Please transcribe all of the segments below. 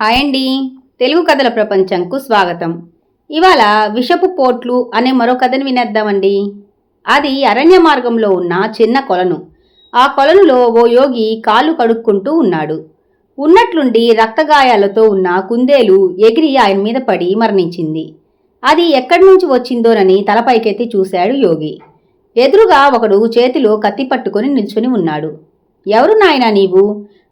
Hi అండి. తెలుగు కథల ప్రపంచంకు స్వాగతం. ఇవాళ విషపు పోట్లు అనే మరో కథను వినేద్దామండి. అది అరణ్య మార్గంలో ఉన్న చిన్న కొలను. ఆ కొలనులో ఓ యోగి కాళ్ళు కడుక్కుంటూ ఉన్నాడు. ఉన్నట్లుండి రక్తగాయాలతో ఉన్న కుందేలు ఎగిరి ఆయన మీద పడి మరణించింది. అది ఎక్కడి నుంచి వచ్చిందోనని తలపైకెత్తి చూశాడు యోగి. ఎదురుగా ఒకడు చేతిలో కత్తి పట్టుకొని నిల్చుని ఉన్నాడు. ఎవరు నాయనా నీవు?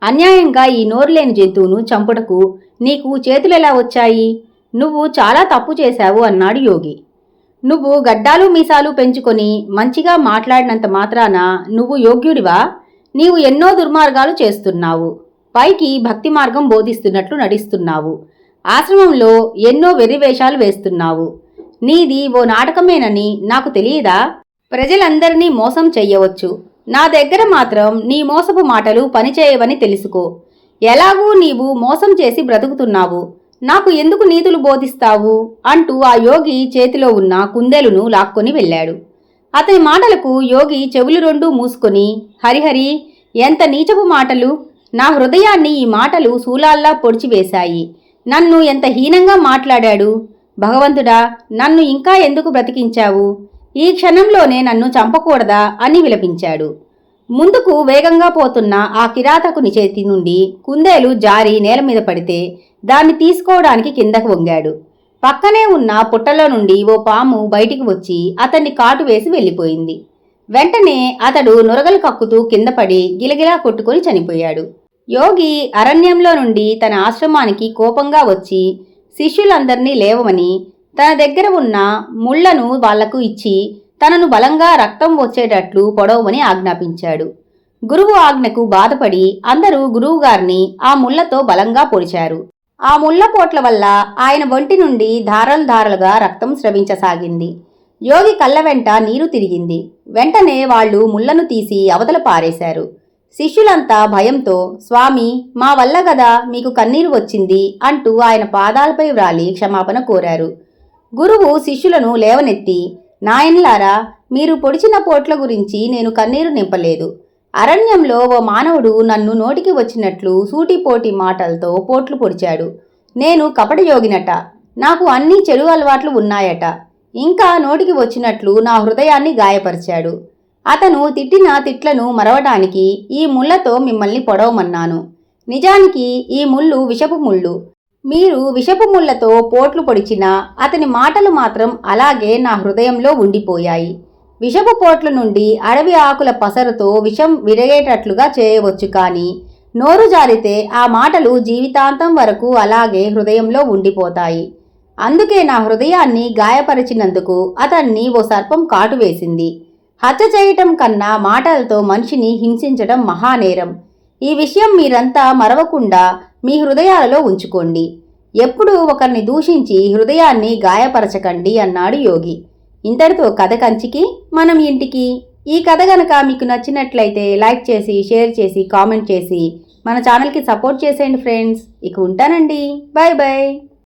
అన్యాయంగా ఈ నోరులేని జంతువును చంపుటకు నీకు చేతులెలా వచ్చాయి? నువ్వు చాలా తప్పు చేశావు అన్నాడు యోగి. నువ్వు గడ్డాలు మీసాలు పెంచుకొని మంచిగా మాట్లాడినంత మాత్రాన నువ్వు యోగ్యుడివా? నీవు ఎన్నో దుర్మార్గాలు చేస్తున్నావు. పైకి భక్తి మార్గం బోధిస్తున్నట్లు నడిస్తున్నావు ఆశ్రమంలో ఎన్నో వెర్రివేషాలు వేస్తున్నావు. నీది ఓ నాటకమేనని నాకు తెలియదా? ప్రజలందరినీ మోసం చెయ్యవచ్చు. నా దగ్గర మాత్రం నీ మోసపు మాటలు పనిచేయవని తెలుసుకో. ఎలాగూ నీవు మోసం చేసి బ్రతుకుతున్నావు. నాకు ఎందుకు నీతులు బోధిస్తావు? అంటూ ఆ యోగి చేతిలో ఉన్న కుందేలును లాక్కొని వెళ్ళాడు. అతని మాటలకు యోగి చెవులు రెండు మూసుకొని హరిహరి ఎంత నీచపు మాటలు. నా హృదయాన్ని ఈ మాటలు శూలాల్లా పొడిచివేశాయి నన్ను ఎంత హీనంగా మాట్లాడాడు. భగవంతుడా నన్ను ఇంకా ఎందుకు బ్రతికించావు? ఈ క్షణంలోనే నన్ను చంపకూడదా అని విలపించాడు. ముందుకు వేగంగా పోతున్న ఆ కిరాతకుని చేతి నుండి కుందేలు జారి నేల మీద పడితే దాన్ని తీసుకోవడానికి కిందకు వంగాడు. పక్కనే ఉన్న పుట్టలో నుండి ఓ పాము బయటికి వచ్చి అతన్ని కాటు వేసి వెళ్ళిపోయింది. వెంటనే అతడు నురగలు కక్కుతూ కింద పడి గిలగిలా కొట్టుకొని చనిపోయాడు. యోగి అరణ్యంలో నుండి తన ఆశ్రమానికి కోపంగా వచ్చి శిష్యులందరినీ లేవమని తన దగ్గర ఉన్న ముళ్ళను వాళ్ళకు ఇచ్చి తనను బలంగా రక్తం వచ్చేటట్లు పొడవమని ఆజ్ఞాపించాడు. గురువు ఆజ్ఞకు బాధపడి అందరూ గురువుగారిని ఆ ముళ్ళతో బలంగా పొడిచారు. ఆ ముళ్ళపోట్ల వల్ల ఆయన ఒంటి నుండి ధారలు ధారలుగా రక్తం స్రవించసాగింది. యోగి కళ్ళ వెంట నీరు తిరిగింది. వెంటనే వాళ్ళు ముళ్ళను తీసి అవతల పారేశారు. శిష్యులంతా భయంతో స్వామి మా వల్ల గదా మీకు కన్నీరు వచ్చింది అంటూ ఆయన పాదాలపై వ్రాలి క్షమాపణ కోరారు. గురువు శిష్యులను లేవనెత్తి నాయన్లారా మీరు పొడిచిన పోట్ల గురించి నేను కన్నీరు నింపలేదు. అరణ్యంలో ఓ మానవుడు నన్ను నోటికి వచ్చినట్లు సూటిపోటి మాటలతో పోట్లు పొడిచాడు. నేను కపటయోగినట. నాకు అన్ని చెడు అలవాట్లు ఉన్నాయట. ఇంకా నోటికి వచ్చినట్లు నా హృదయాన్ని గాయపరిచాడు. అతను తిట్టిన తిట్లను మరవడానికి ఈ ముళ్ళతో మిమ్మల్ని పొడవమన్నాను. నిజానికి ఈ ముళ్ళు విషపు ముళ్ళు. మీరు విషపు ముళ్ళతో పోట్లు పొడిచినా అతని మాటలు మాత్రం అలాగే నా హృదయంలో ఉండిపోయాయి. విషపు పోట్ల నుండి అడవి ఆకుల పసరుతో విషం విరగేటట్లుగా చేయవచ్చు కానీ నోరు జారితే ఆ మాటలు జీవితాంతం వరకు అలాగే హృదయంలో ఉండిపోతాయి. అందుకే నా హృదయాన్ని గాయపరిచినందుకు అతన్ని ఓ సర్పం కాటు వేసింది. హత్య చేయటం కన్నా మాటలతో మనిషిని హింసించడం మహానేరం. ఈ విషయం మీరంతా మరవకుండా మీ హృదయాలలో ఉంచుకోండి. ఎప్పుడూ ఒకరిని దూషించి హృదయాన్ని గాయపరచకండి అన్నాడు యోగి. ఇంతటితో కథ కంచికి మనం ఇంటికి. ఈ కథ గనక మీకు నచ్చినట్లయితే లైక్ చేసి షేర్ చేసి కామెంట్ చేసి మన ఛానల్కి సపోర్ట్ చేసేయండి ఫ్రెండ్స్. ఇక ఉంటానండి. Bye bye